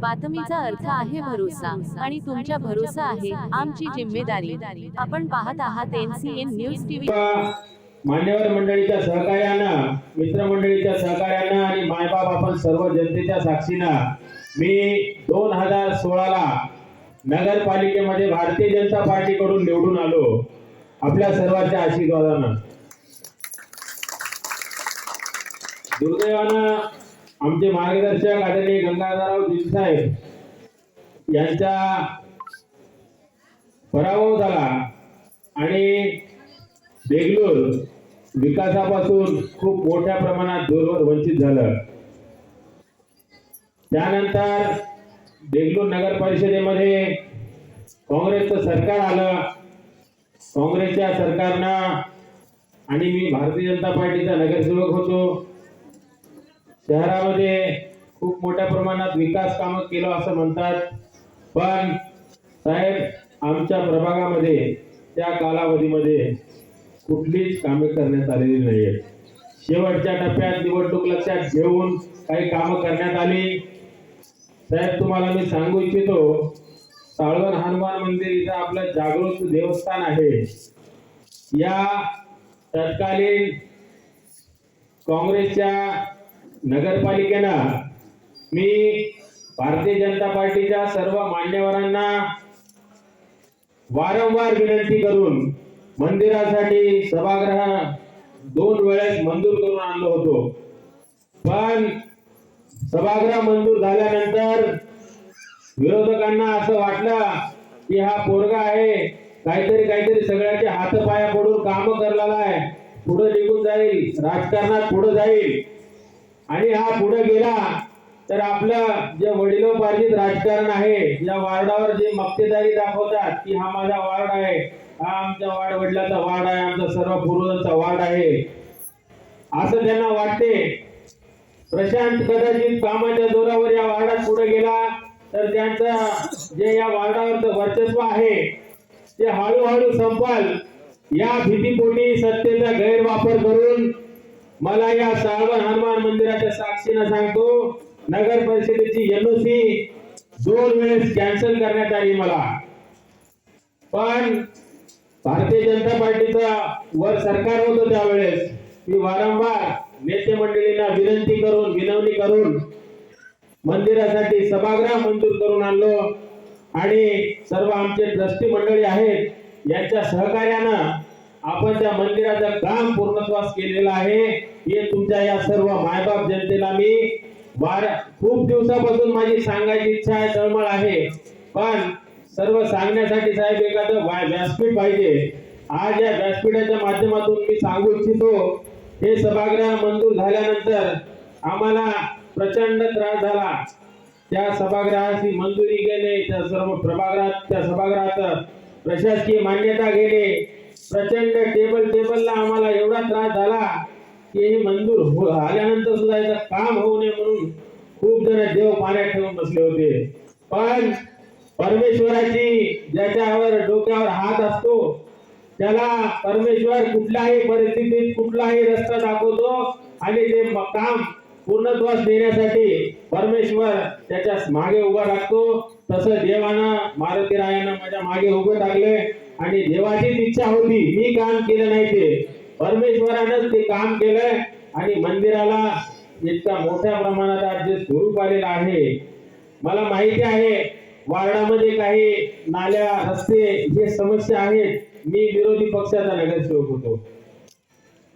बातमीचा अर्थ आहे भरोसा आणि तुमच्या भरोसा आहे आमची जिम्मेदारी. आपण पाहत आहात एनसीएन न्यूज टीव्ही मान्यवर मंडळीच्या सहकार्यानं मित्रमंडळीच्या सहकार्यानं आणि मायबाप आपण सर्व जनतेच्या साक्षीनं मी दोन हजार सोळाला नगरपालिकेमध्ये भारतीय जनता पार्टीकडून निवडून आलो. आपल्या सर्वांच्या आशीर्वादानं. दुर्दैवानं आमचे मार्गदर्शक आदरणीय गंगाधरराव साहेब यांचा पराभव झाला आणि देगलूर विकासापासून खूप मोठ्या प्रमाणात दूरवर वंचित झालं. त्यानंतर देगलूर नगर परिषदेमध्ये काँग्रेसचं सरकार आलं. काँग्रेसच्या सरकारनं आणि मी भारतीय जनता पार्टीचा नगरसेवक होतो. शहरामध्ये खूप मोठ्या प्रमाणात विकास कामं केलं असं म्हणतात. पण साहेब आमच्या प्रभागामध्ये त्या कालावधीमध्ये कुठलीच कामे करण्यात आलेली नाहीत शेवटच्या टप्प्यात निवडणूक लक्षात घेऊन काही कामं करण्यात आली. साहेब तुम्हाला मी सांगू इच्छितो साळवण हनुमान मंदिर इथं आपलं जागृत देवस्थान आहे. या तत्कालीन काँग्रेसच्या नगरपालिकेनं मी भारतीय जनता पार्टीच्या सर्व मान्यवरांना वारंवार विनंती करून मंदिरासाठी सभागृह दोन वेळेस मंजूर करून आणलो होतो. पण सभागृह मंजूर झाल्यानंतर विरोधकांना असं वाटलं की हा पोरगा आहे काहीतरी काहीतरी सगळ्याचे हात पाया पडून काम करलेला आहे. पुढे निघून जाईल राजकारणात पुढे जाईल. आणि हा पुढे गेला तर आपलं जे वडिलोपार्जित राजकारण आहे या वार्डावर जे मक्तेदारी दाखवतात की हा माझा वार्ड आहे हा आमच्या वार्ड वडिलाचा वार्ड आहे आमचा सर्व पूर्वजांचा वार्ड आहे. असं त्यांना वाटते. प्रशांत कदाचित कामाच्या जोरावर या वार्डात पुढे गेला तर त्यांचा जे या वार्डावरचं वर्चस्व आहे ते हळूहळू संपाल. या भीतीपोटी सत्तेचा गैरवापर करून मला या साळवन हनुमान मंदिराच्या साक्षीनं सांगतो नगर परिषदेची एनओसी दोन वेळेस कॅन्सल करण्यात आली मला. पण भारतीय जनता पार्टीचा वर सरकार होतं त्यावेळेस. मी वारंवार नेते मंडळींना विनंती करून विनवणी करून मंदिरासाठी सभागृह मंजूर करून आणलो. आणि सर्व आमचे ट्रस्टी मंडळी आहेत यांच्या सहकार्यानं आपण त्या मंदिराचं काम पूर्णत्वास केलेलं आहे. हे तुमच्या या सर्व मायबाप जनतेला मी खूप दिवसापासून माझी सांगायची इच्छा आहे तळमळ आहे. पण सर्व सांगण्यासाठी साहेब एखादं व्यासपीठ पाहिजे. आज या व्यासपीठाच्या माध्यमातून मी सांगू इच्छितो हे सभागृह मंजूर झाल्यानंतर आम्हाला प्रचंड त्रास झाला. त्या सभागृहाची मंजुरी घेणे त्या सर्व प्रभागृहात त्या सभागृहात प्रशासकीय मान्यता घेणे प्रचंड टेबल टेबलला आम्हाला एवढा त्रास झाला की हे मंजूर हो- आल्यानंतर सुद्धा याचं काम होऊ नये म्हणून खूप जण देव पाण्यात ठेवून बसले होते. पण परमेश्वराची ज्याच्यावर डोक्यावर हात असतो त्याला परमेश्वर कुठल्याही परिस्थितीत कुठलाही रस्ता दाखवतो आणि ते काम पूर्णत्वास देण्यासाठी परमेश्वर त्याच्यामागे उभा राखतो. तसं देवानं मारुती रायानं माझ्या मागे उभं टाकले आणि देवाचीच इच्छा होती. मी काम केलं नाही ते. परमेश्वरानंच ते काम केलंय. आणि मंदिराला इतका मोठ्या प्रमाणात आज जे स्वरूप आलेलं आहे मला माहिती आहे वार्डामध्ये काही नाल्या रस्ते हे समस्या आहेत. मी विरोधी पक्षाचा नगरसेवक होतो.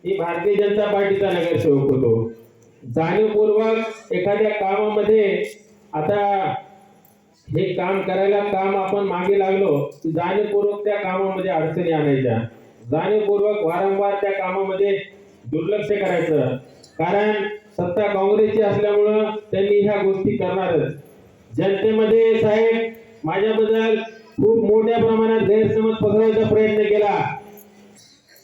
मी भारतीय जनता पार्टीचा नगरसेवक होतो. जाणीवपूर्वक एखाद्या कामामध्ये आता हे काम करायला काम आपण मागे लागलो की जाणीवपूर्वक त्या कामामध्ये अडचणी आणायच्या. जाणीवपूर्वक वारंवार त्या कामामध्ये दुर्लक्ष करायचं. कारण सत्ता काँग्रेसची असल्यामुळं त्यांनी ह्या गोष्टी करणारच. जनतेमध्ये साहेब माझ्याबद्दल खूप मोठ्या प्रमाणात गैरसमज पसरवायचा प्रयत्न केला.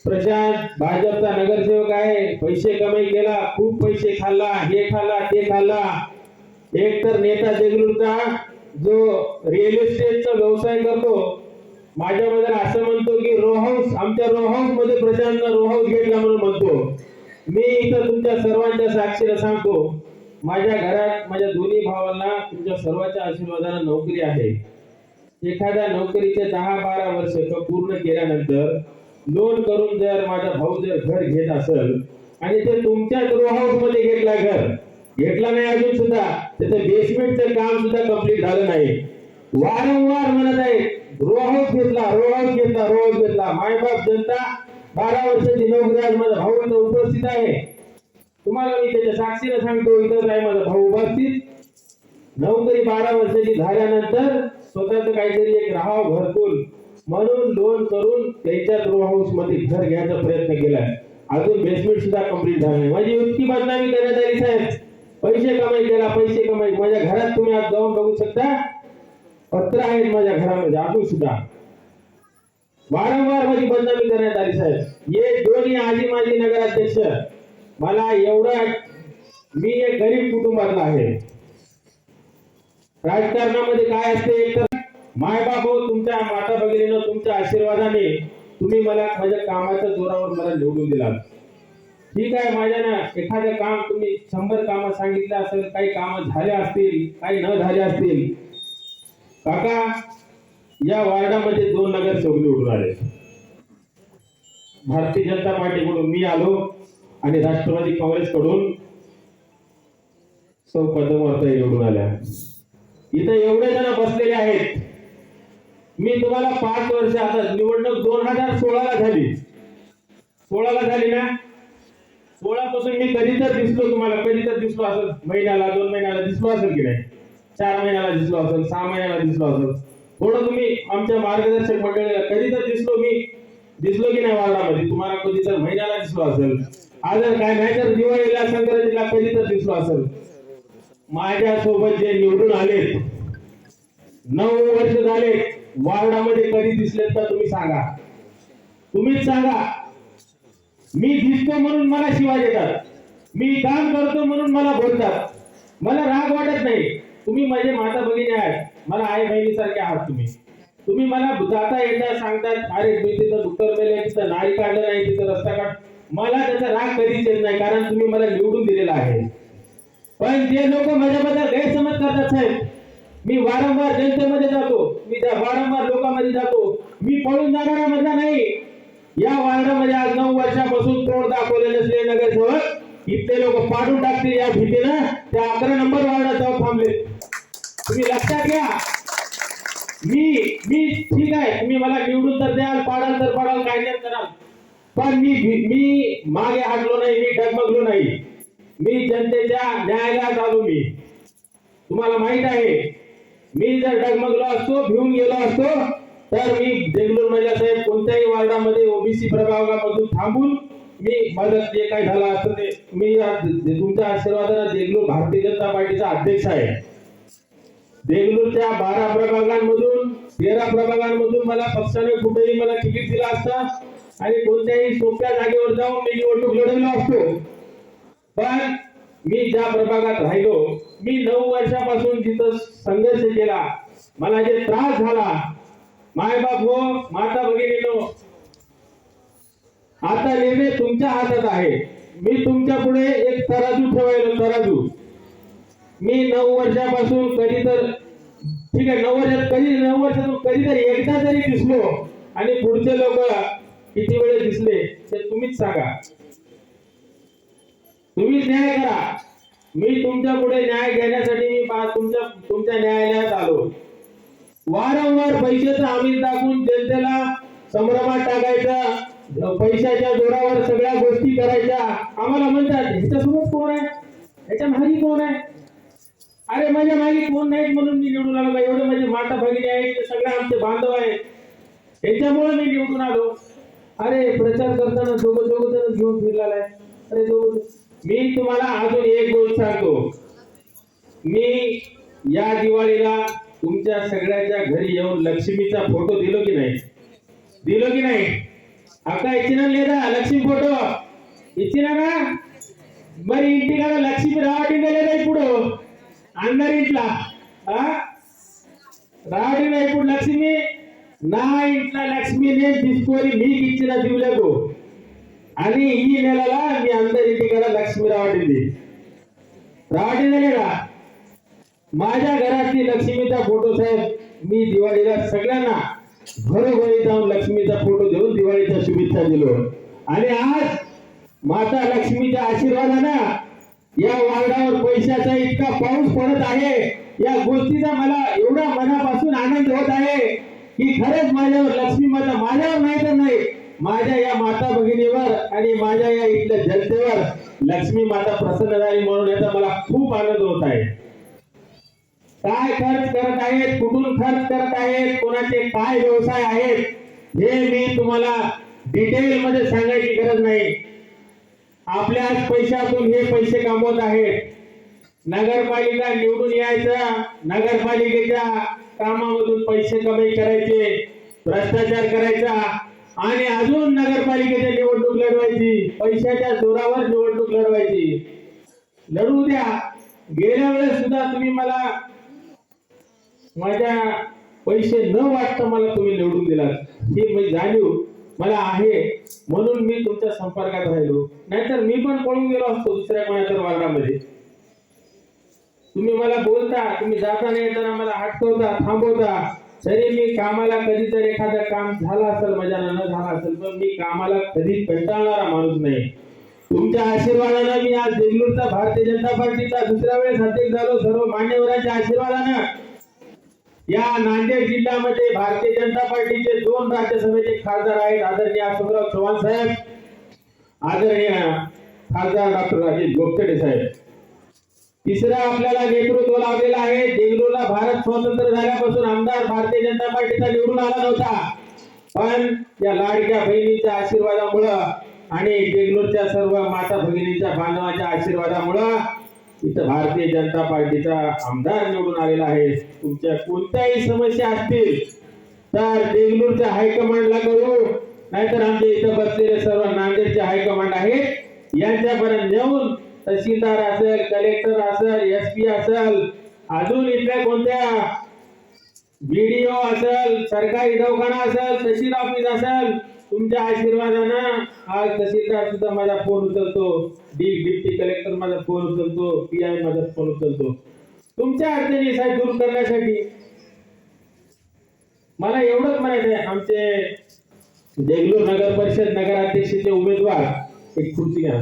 प्रशांत भाजपचा नगरसेवक आहे पैसे कमाई केला खूप पैसे खाल्ला हे खाल्ला ते खाल्ला. एक तर नेता देगलूरचा जो रिअल इस्टेटचा व्यवसाय करतो माझ्याबद्दल असं म्हणतो की रो हाऊस आमच्या रो हाऊसमध्ये प्रचंड रो हाऊस घेतला म्हणून म्हणतो. मी इथं तुमच्या सर्वांच्या साक्षीला सांगतो माझ्या घरात माझ्या दोन्ही भावांना तुमच्या सर्वांच्या आशीर्वादाने नोकरी आहे. एखाद्या नोकरीचे दहा बारा वर्ष पूर्ण केल्यानंतर लोन करून जर माझा भाऊ जर घर घेत असेल आणि ते तुमच्याच रो हाऊसमध्ये घेतला घर घेतला नाही अजून सुद्धा. त्याचं बेसमेंटचं काम सुद्धा कंप्लीट झालं नाही. वारंवार म्हणत आहे रो हाऊस घेतला रो घेतला रो घेतला. मायबाप जनता बारा वर्षाची नोकरी आज माझा भाऊ इथं उपस्थित आहे. तुम्हाला मी त्याच्या साक्षीला सांगतो इथं आहे माझा भाऊ उपस्थित. नोकरी बारा वर्षाची झाल्यानंतर स्वतःच काहीतरी एक राहाव घरकुल म्हणून लोन करून त्यांच्या रो हाऊसमध्ये घर घ्यायचा प्रयत्न केलाय. अजून बेसमेंट सुद्धा कंप्लीट झालं नाही. माझी इतकी बदनामी करण्यात आली साहेब. पैसे कमाई केला पैसे कमाई. माझ्या घरात तुम्ही आज जाऊन बघू शकता. पत्र आहेत माझ्या घरामध्ये अजून सुद्धा. वारंवार माझी बदनामी करण्यात आली साहेब. हे दोन्ही आजी माजी नगराध्यक्ष मला एवढं मी एक गरीब कुटुंबातला आहे. राजकारणामध्ये काय असते एक तर मायबाप हो तुमच्या माता भगिनीनं तुमच्या आशीर्वादाने तुम्ही मला माझ्या कामाच्या जोरावर मला निवडून दिला ठीक आहे माझ्या ना एखादं काम तुम्ही शंभर कामं सांगितलं असेल काही कामं झाले असतील काही न झाले असतील. काका या वार्डामध्ये दोन नगरसेवक निवडून आले भारतीय जनता पार्टीकडून मी आलो आणि राष्ट्रवादी काँग्रेसकडून सौ पद्मवर्ता निवडून आल्या. इथं एवढे जण बसलेले आहेत. मी तुम्हाला पाच वर्ष आता निवडणूक दोन हजार सोळाला झाली. सोळाला झाली ना? गोळापासून मी कधी तर दिसलो तुम्हाला कधी तर दिसलो असेल. महिन्याला दोन महिन्याला दिसलो असेल की नाही? चार महिन्याला दिसलो असेल सहा महिन्याला दिसलो असेल. थोडं तुम्ही आमच्या मार्गदर्शक मंडळीला कधी तर दिसलो मी दिसलो की नाही वार्डामध्ये? तुम्हाला कधी तर महिन्याला दिसलो असेल. आज काय नाही तर दिवाळीला संक्रांतीला कधी तर दिसलो असेल. माझ्या सोबत जे निवडून आले नऊ वर्ष झाले वार्डामध्ये कधी दिसलेत तर तुम्ही सांगा. तुम्हीच सांगा. मी दिसतो म्हणून मला शिवाय देतात. मी काम करतो म्हणून मला बोलतात. मला राग वाटत नाही. तुम्ही माझे माता भगिनी आहात. मला आई बहिणीसारखे आहात तुम्ही. तुम्ही मला जाता येता सांगतात. अरे मी तिथं डुक्कर मेले तिथं नाळी काढलं नाही तिथं रस्ता काढ. मला त्याचा राग कधीच येत नाही कारण तुम्ही मला निवडून दिलेला आहे. पण जे लोक माझ्याबद्दल गैरसमज करतात साहेब मी वारंवार जनतेमध्ये जातो. मी त्या वारंवार लोकांमध्ये जातो. मी पळून जाणारा मधला नाही. या वार्डामध्ये आज नऊ वर्षापासून तोंड दाखवलेले असले नगरसेवक इथले लोक पाडून टाकतील या भीतीनं. त्या अकरा नंबर वार्डात जाऊन थांबले. तुम्ही लक्षात घ्या. मी मी ठीक आहे. तुम्ही मला निवडून तर द्याल पाडाल तर पाडाल काय नाही कराल पण मी मी मागे हटलो नाही मी डगमगलो नाही. मी जनतेच्या न्यायालयात आलो मी. तुम्हाला माहीत आहे मी जर डगमगलो असतो भिवून गेलो असतो तर मी देगलूर मजा साहेब कोणत्याही वार्डामध्ये ओबीसी प्रभागामधून थांबून मी माझं जे काही झालं असं ते मी तुमच्या आशीर्वादाने देगलूर भारतीय जनता पार्टीचा अध्यक्ष आहे. देगलूरच्या बारा प्रभागांमधून तेरा प्रभागांमधून मला पक्षाने कुठेही मला तिकीट दिला असता आणि कोणत्याही सोप्या जागेवर जाऊन मी निवडणूक लढवलो असतो. पण मी ज्या प्रभागात राहिलो मी नऊ वर्षापासून तिथं संघर्ष केला मला जे त्रास झाला मायबाप हो माता भगिनीनो आता निर्णय तुमच्या हातात आहे. मी तुमच्यापुढे एक तराजू ठेवायलो तराजू. मी नऊ वर्षापासून कधी तर ठीक आहे नऊ वर्षात कधी नऊ वर्षातून कधीतरी एकदा जरी दिसलो आणि पुढचे लोक किती वेळ दिसले ते तुम्हीच सांगा. तुम्हीच न्याय करा. मी तुमच्यापुढे न्याय घेण्यासाठी मी तुमच्या तुमच्या न्यायालयात आलो. वारंवार पैशाचा आमिष दाखवून जनतेला संभ्रमात टाकायचा. पैशाच्या जोरावर सगळ्या गोष्टी करायच्या. आम्हाला म्हणतात ह्याच्यासोबत कोण आहे? ह्याच्या मागे कोण आहे? अरे माझ्या मागे कोण नाहीत म्हणून मी निवडून आलो. एवढे माझे माता भगिनी आहेत ते सगळे आमचे बांधव आहेत. ह्याच्यामुळे मी निवडून आलो. अरे प्रचार करताना दोघं दोघं जण घेऊन फिरलेला आहे. अरे दोघं मी तुम्हाला अजून एक गोष्ट सांगतो. मी या दिवाळीला तुमच्या सगळ्याच्या घरी येऊन लक्ष्मीचा फोटो दिलो की नाही दिलो की नाही అక్క ఇచ్చిన లేదా లక్ష్మి ఫోటో ఇచ్చినాగా మరి ఇంటికాడ లక్ష్మి రావటంగా లేదా ఇప్పుడు అందరి ఇంట్లో ఆ? రావటంగా ఇప్పుడు లక్ష్మి నా ఇంట్లో లక్ష్మి నేను తీసుకొని మీకు ఇచ్చిన దివులకు అని ఈ నెలలో మీ అందరి ఇంటికాడ లక్ష్మి రావటింది राहते झाले का माझ्या घरातली लक्ष्मीचा फोटो साहेब मी दिवाळीला सगळ्यांना घरोघरी जाऊन लक्ष्मीचा फोटो देऊन दिवाळीच्या शुभेच्छा दिलो. आणि आज माता लक्ष्मीच्या आशीर्वादानं या वार्डावर पैशाचा इतका पाऊस पडत आहे. या गोष्टीचा मला एवढा मनापासून आनंद होत आहे की खरंच माझ्यावर लक्ष्मी माता माझ्यावर नाही तर नाही माझ्या या माता भगिनीवर आणि माझ्या या इथल्या जनतेवर लक्ष्मी माता प्रसन्न झाली म्हणून याचा मला खूप आनंद होत आहे. काय खर्च करत आहेत? कुठून खर्च करत आहेत? कोणाचे काय व्यवसाय आहेत? हे मी तुम्हाला डिटेल मध्ये सांगायची गरज नाही. आपल्याच पैशातून हे पैसे कमवत आहेत. नगरपालिका निवडून यायचा नगरपालिकेच्या कामामधून पैसे कमी करायचे भ्रष्टाचार करायचा आणि अजून नगरपालिकेची निवडणूक लढवायची पैशाच्या जोरावर निवडणूक लढवायची. लढू द्या. गेल्या वेळेस सुद्धा तुम्ही मला माझ्या पैसे न वाटता मला तुम्ही निवडून दिलात. हे मी जाणीव मला आहे. म्हणून मी तुमच्या संपर्कात राहिलो. नाहीतर मी पण पळून गेलो असतो दुसऱ्या कोणाच्या वर्गामध्ये तुम्ही मला बोलता तुम्ही जाताना येताना मला हटकवता थांबवता. तरी मी कामाला कधीतरी एखादं काम झालं असेल माझ्यानं न झालं असेल पण मी कामाला कधी कंटाळणारा माणूस नाही. तुमच्या आशीर्वादानं मी आज देगलूरचा भारतीय जनता पार्टीचा दुसऱ्या वेळेस अध्यक्ष झालो. सर्व मान्यवरांच्या आशीर्वादानं. या नांदेड जिल्ह्यामध्ये भारतीय जनता पार्टीचे दोन राज्यसभेचे खासदार आहेत आदरणीय अशोकराव चव्हाण साहेब आदरणीय खासदार डॉक्टर राजेश गोपतडे साहेब. तिसरा आपल्याला नेतृत्व लावलेला आहे. देगलूरला भारत स्वतंत्र झाल्यापासून आमदार भारतीय जनता पार्टीचा निवडून आला नव्हता. पण या लाडक्या बहिणीच्या आशीर्वादामुळं आणि देगलूरच्या सर्व माता भगिनींच्या बांधवाच्या आशीर्वादामुळं इथं भारतीय जनता पार्टीचा आमदार निवडून आलेला आहे. तुमच्या कोणत्याही समस्या असतील तर देगलूरच्या हायकमांडला कळू नाहीतर आमच्या इथं बसलेले सर्व नांदेडचे हायकमांड आहेत. यांच्यापर्यंत नेऊन तहसीलदार असेल कलेक्टर असेल एस पी असेल अजून इथल्या कोणत्या बीडीओ असेल सरकारी दवाखाना असेल तहसील ऑफिस असेल तुमच्या आशीर्वादानं आज तहसीलदार सुद्धा माझा फोन उचलतो. डी डिप्टी कलेक्टर माझा फोन उचलतो पी आय माझा फोन उचलतो. तुमच्या अडचणी साहेब दूर करण्यासाठी. मला एवढंच म्हणायचं आहे आमचे देगलूर नगर परिषद नगराध्यक्षचे उमेदवार एक खुर्ची घ्या.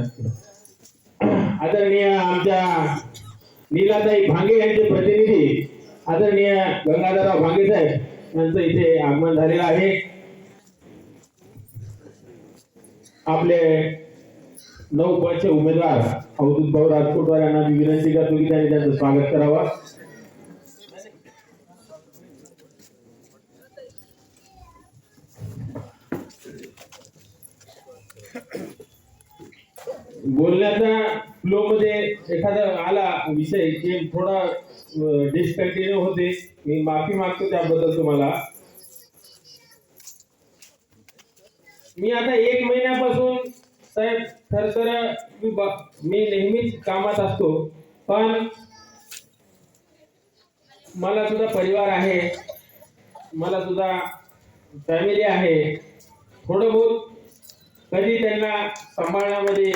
आदरणीय आमच्या नीलाताई भांगे यांचे प्रतिनिधी आदरणीय गंगाधरराव भांगे साहेब यांचं इथे आगमन झालेलं आहे. आपले नऊ पक्षे उमेदवार अवधूत भाऊ राजकोटवार यांना मी विनंती करतो की त्यांनी त्यांचं स्वागत करावा. बोलण्याचा फ्लो मध्ये एखादा आला विषय जे थोडा डिस्कंटिन्यू होते मी माफी मागतो त्याबद्दल तुम्हाला. मी आता एक महिन्यापासून साहेब खर तर मी ब- मी नेहमीच कामात असतो पण मला सुद्धा परिवार आहे मला सुद्धा फॅमिली आहे. थोडं बहुत कधी त्यांना सांभाळण्यामध्ये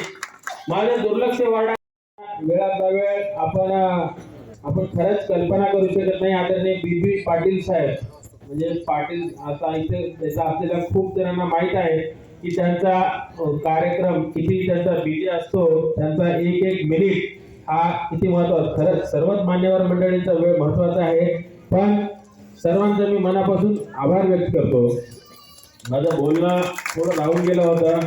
माझं दुर्लक्ष वाढा. वेळात वेळ आपण आपण खरंच कल्पना करू शकत नाही आदरणीय बी बी पाटील साहेब. म्हणजे पाटील आता इथे त्याचा आपल्याला खूप जणांना माहीत आहे की त्यांचा कार्यक्रम किती त्यांचा बिझी असतो त्यांचा एक एक मिनिट हा किती महत्त्वाचा खरंच सर्वच मान्यवर मंडळींचा वेळ महत्त्वाचा आहे. पण सर्वांचा मी मनापासून आभार व्यक्त करतो. माझं बोलणं थोडं राहून गेलं होतं.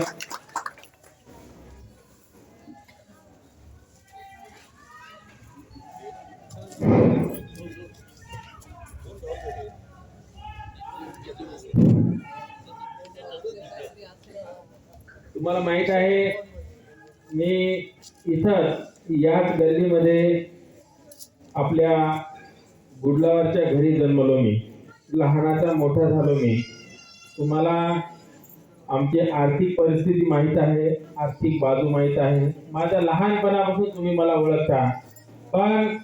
गल्लीमध्ये आपल्या गुडलावरच्या घरी जन्मलो मी. लहानाचा मोठा झालो मी. तुम्हाला आमची आर्थिक परिस्थिती माहीत आहे आर्थिक बाजू माहीत आहे. माझ्या लहानपणापासून तुम्ही मला ओळखता. पण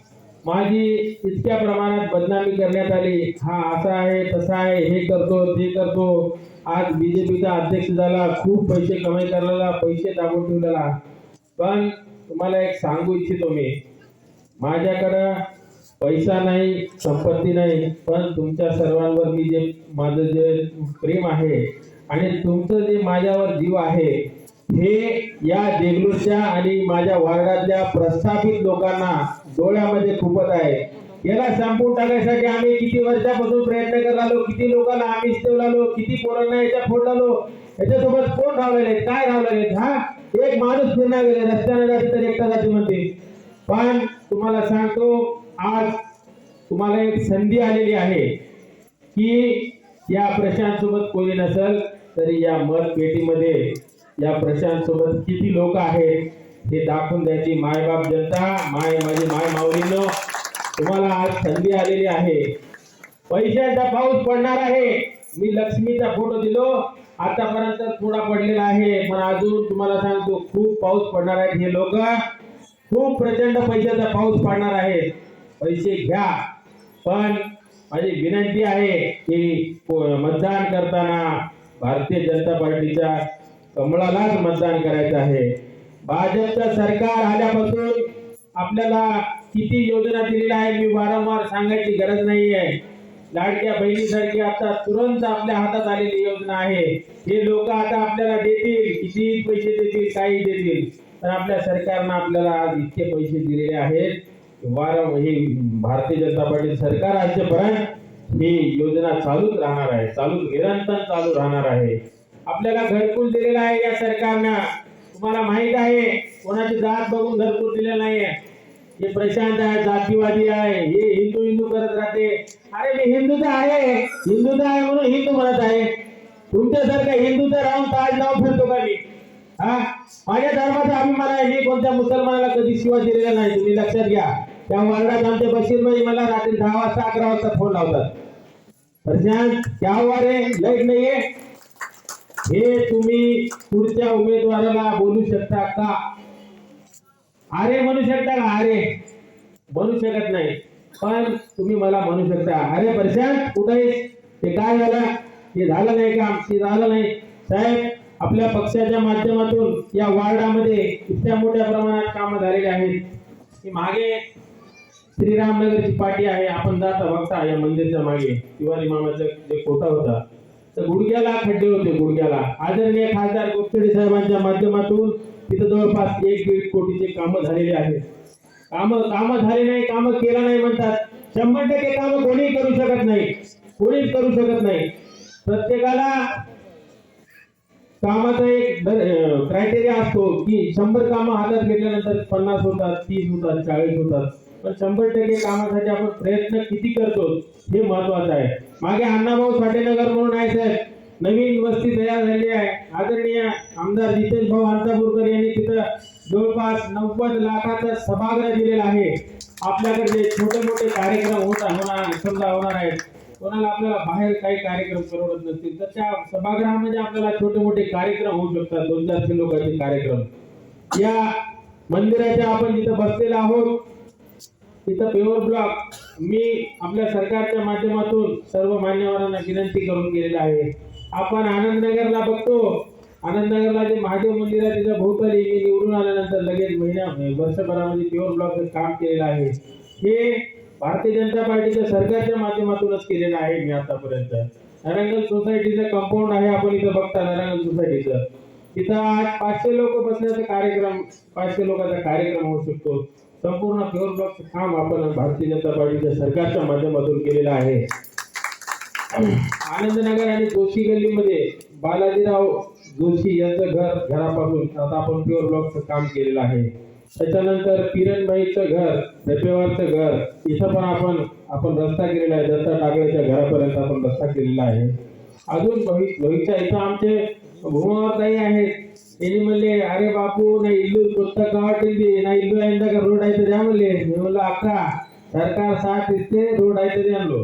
माझी इतक्या प्रमाणात बदनामी करण्यात आली. हा असा आहे तसा आहे हे करतो ते करतो. आज बीजेपीचा अध्यक्ष झाला खूप पैसे कमाई करायला पैसे दाबून ठेवलेला. पण तुम्हाला एक सांगू इच्छितो मी. माझ्याकडं पैसा नाही संपत्ती नाही पण तुमच्या सर्वांवर मी जे माझं जे प्रेम आहे आणि तुमचं जे माझ्यावर जीव आहे हे या देगलूरच्या आणि माझ्या वार्डातल्या प्रस्थापित लोकांना डोळ्यामध्ये खुपत आहे. याला संपून टाकण्यासाठी आम्ही किती वर्षापासून प्रयत्न करत आलो किती लोकांना आम्ही ठेवून किती पोरांना याच्या फोड याच्यासोबत कोण रावलेले काय रावलेले हा? एक माणूस फिरणार गेले रस्त्याने तर एकटा जाते म्हणते. पण तुम्हाला सांगतो आज तुम्हाला एक संधी आलेली आहे की या प्रशांत सोबत कोणी नसल तरी या मत पेटीमध्ये या प्रशांत सोबत किती लोक आहेत हे दाखवून द्यायची मायबाप जनता माय माझी माय माऊलीनं तुम्हाला आज संधी आलेली आहे. पैशांचा पाऊस पडणार आहे. मी लक्ष्मीचा फोटो दिलो. आतापर्यंत थोडा पडलेला आहे पण अजून तुम्हाला सांगतो खूप पाऊस पडणार आहेत हे लोक. खूप प्रचंड पैशाचा पाऊस पडणार आहे पैसे घ्या. पण माझी विनंती आहे की मतदान करताना भारतीय जनता पार्टीच्या कमळालाच मतदान करायचं आहे. भाजपचं सरकार आल्यापासून आपल्याला किती योजना दिलेल्या आहे मी वारंवार सांगायची गरज नाही आहे लाडक्या बहिणीसारखी आता तुरंत आपल्या हातात आलेली योजना आहे. हे लोक आता आपल्याला देतील किती पैसे देतील काही देतील. तर आपल्या सरकारनं आपल्याला आज इतके पैसे दिलेले आहेत. वारं हे भारतीय जनता पार्टी सरकार आजपर्यंत ही योजना चालूच राहणार आहे. चालूच निरंतर चालू राहणार आहे. आपल्याला घरकुल दिलेलं आहे या सरकारनं. तुम्हाला माहीत आहे कोणाची जात बघून घरकुल दिलेलं नाहीये. आहे हे प्रशांत आहे जातीवादी आहे हे हिंदू हिंदू करत राहते. अरे मी हिंदूचा आहे हिंदूचा आहे म्हणून हिंदू म्हणत आहे. तुमच्यासारखं तर राहून ताज लावून फिरतो का मी? हा? माझ्या धर्माचा अभिमान आहे मी कोणत्या मुसलमानाला कधी शिवा दिलेला नाही तुम्ही लक्षात घ्या. त्या वार्डात आमच्या बशीर मला रात्री दहा वाजता अकरा वाजता फोन लावतात. प्रशांत क्या वारे रे? लाइट नाहीये? हे तुम्ही पुढच्या उमेदवाराला बोलू शकता का? अरे म्हणू शकता का? अरे म्हणू शकत नाही. पण तुम्ही मला म्हणू शकता. अरे प्रशांत कुठे ते काय झालं? हे झालं नाही काम ते झालं नाही. साहेब आपल्या पक्षाच्या माध्यमातून या वार्डामध्ये इतक्या मोठ्या प्रमाणात कामं झालेली आहेत. की मागे श्रीरामनगरची पाठी आहे. आपण जाता बघता या मंदिरच्या मागे. तिवारी मामाचा जे कोटा होता. तर गुडघ्याला खड्डे होते गुडघ्याला. आदरणीय खासदार गोपचडे साहेबांच्या माध्यमातून तिथं जवळपास एक दीड कोटीचे कामं झालेले आहेत. काम काम झाले नाही काम केलं नाही म्हणतात. शंभर टक्के काम कोणी करू शकत नाही. कोणीच करू शकत नाही. प्रत्येकाला कामाचा एक क्रायटेरिया असतो की शंभर कामं हातात घेतल्यानंतर पन्नास होतात तीस होतात चाळीस होतात. पण शंभर टक्के कामासाठी आपण प्रयत्न किती करतो हे महत्वाचं आहे. मागे अण्णाभाऊ साठेनगर म्हणून आहे साहेब. नवीन वस्ती तयार झाली आहे. आदरणीय आमदार जितेश भाऊ अंतापूरकर यांनी तिथं जवळपास नव्वद लाखाचा सभागृह दिलेला आहे. आपल्याकडे छोटे मोठे कार्यक्रम होता होणार समजा होणार आहेत. कोणाला आपल्याला बाहेर काही कार्यक्रम परवडत नसतील तर त्या सभागृहामध्ये आपल्याला छोटे मोठे कार्यक्रम होऊ शकतात. दोन चारशे लोकांचे कार्यक्रम. या मंदिराच्या आपण जिथं बसलेलो आहोत तिथं पेवर ब्लॉक मी आपल्या सरकारच्या माध्यमातून सर्व मान्यवरांना विनंती करून गेलेला आहे. आपण आनंदनगरला बघतो. आनंदनगरला जे महादेव मंदिर आहे त्याच्या भोवताली मी निवडून आल्यानंतर लगेच महिना म्हणजे वर्षभरामध्ये प्युअर ब्लॉक काम केलेलं आहे. हे भारतीय जनता पार्टीच्या सरकारच्या माध्यमातूनच केलेलं आहे मी आतापर्यंत. नारायणगंज सोसायटीचं कंपाऊंड आहे आपण इथं बघता नारायणगंज सोसायटीचं. तिथं आज पाचशे लोक बसण्याचा कार्यक्रम पाचशे लोकांचा कार्यक्रम होऊ शकतो. संपूर्ण प्युअर ब्लॉकचं काम आपण भारतीय जनता पार्टीच्या सरकारच्या माध्यमातून केलेलं आहे. आनंदनगर आणि जोशी गल्लीमध्ये बालाजीराव जोशी यांचं घर घरापासून आता आपण प्युअर ब्लॉकचं काम केलेलं आहे. त्याच्यानंतर किरणबाईचं घर रेपेवारचं घर इथं पण आपण आपण रस्ता केलेला आहे. दत्ता टाकळेच्या घरापर्यंत आपण रस्ता केलेला आहे. अजून भविष्य भविष्या इथं आमचे भूमावर आहेत. त्यांनी म्हणले अरे बापू नाही इल्लू पुस्तक येते ना इल्लू यांचा का रोड आहे तर द्या म्हणले मी म्हणलं अक्का सरकार साथ इथे रोड आहे तर आणलो.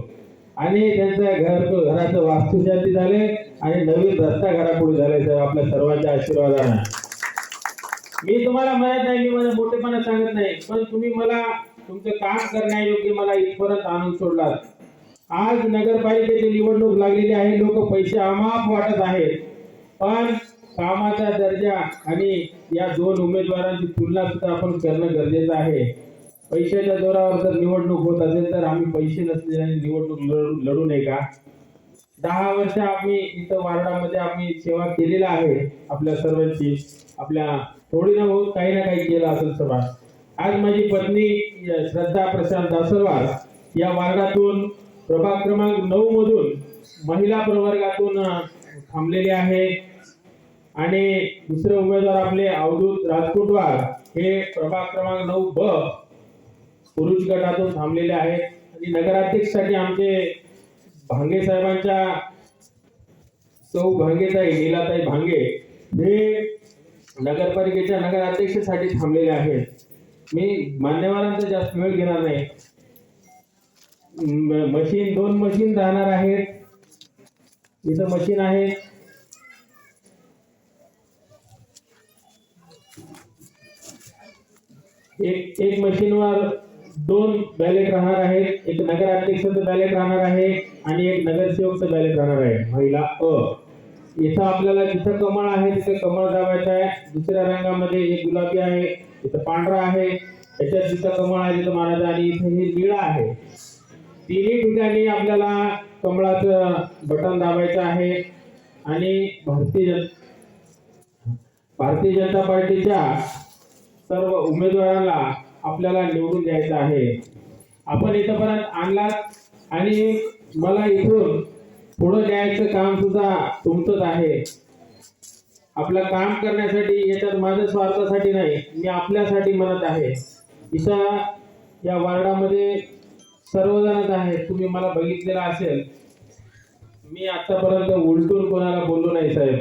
आणि त्यांच्या घर घराचं वास्तुशांती झाले आणि नवीन रस्ता घरापुढे झाले साहेब आपल्या सर्वांच्या आशीर्वादानं. मी तुम्हाला म्हणत नाही मी माझ्या मोठेपणा सांगत नाही पण तुम्ही मला तुमचं काम करण्यायोग्य मला इथपर्यंत आणून सोडलात. आज नगरपालिकेची निवडणूक लागलेली आहे लोक पैसे अमाप वाटत आहेत. पण कामाचा दर्जा आणि या दोन उमेदवारांची तुलना सुद्धा आपण करणं गरजेचं आहे. पैशाच्या जोरावर जर निवडणूक होत असेल तर आम्ही पैसे नसलेल्याने निवडणूक लढू लढू नये का? दहा वर्ष आम्ही इथं वार्डामध्ये आम्ही सेवा केलेला आहे आपल्या सर्वांची. आपल्या थोडी ना बहुत काही ना काही केलं असेल सभा आज माझी पत्नी श्रद्धा प्रशांत दासरवार या वार्डातून प्रभाग क्रमांक नऊ मधून महिला प्रवर्गातून थांबलेले आहे. आणि दुसरे उमेदवार आपले अवधूत राजकोटवार हे प्रभाग क्रमांक नऊ ब पुरुष गटातून थांबलेले आहेत. आणि नगराध्यक्षसाठी आमचे भांगे साहेबांच्या सौ भांगेताई नीलाताई भांगे हे नगरपालिकेच्या नगराध्यक्षसाठी थांबलेले आहेत. मी मान्यवरांचा जास्त वेळ घेणार नाही. मशीन दोन मशीन राहणार आहेत. इथं मशीन आहे. एक एक मशीनवर दोन बॅलेट राहणार आहेत. एक नगराध्यक्षाचं बॅलेट राहणार आहे आणि एक नगरसेवकचं बॅलेट राहणार आहे. महिला अ. इथं आपल्याला जिथं कमळ आहे तिथं कमळ दाबायचं आहे. दुसऱ्या रंगामध्ये एक गुलाबी आहे इथं पांढरा आहे. त्याच्यात जिथं कमळ आहे तिथं मारायचं आणि इथं हे निळा आहे. तिन्ही ठिकाणी आपल्याला कमळाचं बटन दाबायचं आहे. आणि भारतीय जन भारतीय जनता पार्टीच्या सर्व उमेदवारांना आपल्याला निवडून द्यायचं आहे. आपण इथंपर्यंत आणलात आणि मला इथून पुढे द्यायचं काम सुद्धा तुमचंच आहे. आपलं काम करण्यासाठी याच्यात माझ्या स्वार्थासाठी नाही मी आपल्यासाठी म्हणत आहे. इथं या वार्डामध्ये सर्वजणच आहेत तुम्ही मला बघितलेलं असेल. मी आतापर्यंत उलटून कोणाला बोललो नाही साहेब.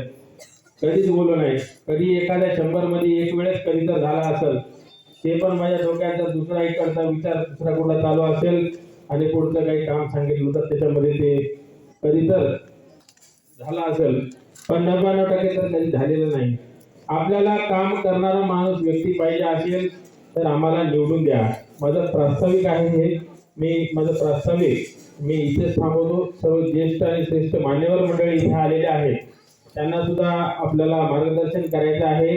कधीच बोललो नाही. कधी एखाद्या शंभरमध्ये एक वेळेस कधी तर झाला असेल. ते पण माझ्या डोक्याचा दुसरा इकडचा विचार दुसरा कुठला चालू असेल आणि पुढचं काही काम सांगितलं तर त्याच्यामध्ये ते कधी तर झाला असेल. पण नव्याण्णव टक्के तर कधी झालेलं नाही. आपल्याला काम करणारा माणूस व्यक्ती पाहिजे असेल तर आम्हाला निवडून द्या. माझं प्रास्ताविक आहे हे. मी माझं प्रास्ताविक मी इथेच थांबवतो. सर्व ज्येष्ठ आणि श्रेष्ठ मान्यवर मंडळी इथे आलेले आहेत. त्यांना सुद्धा आपल्याला मार्गदर्शन करायचं आहे.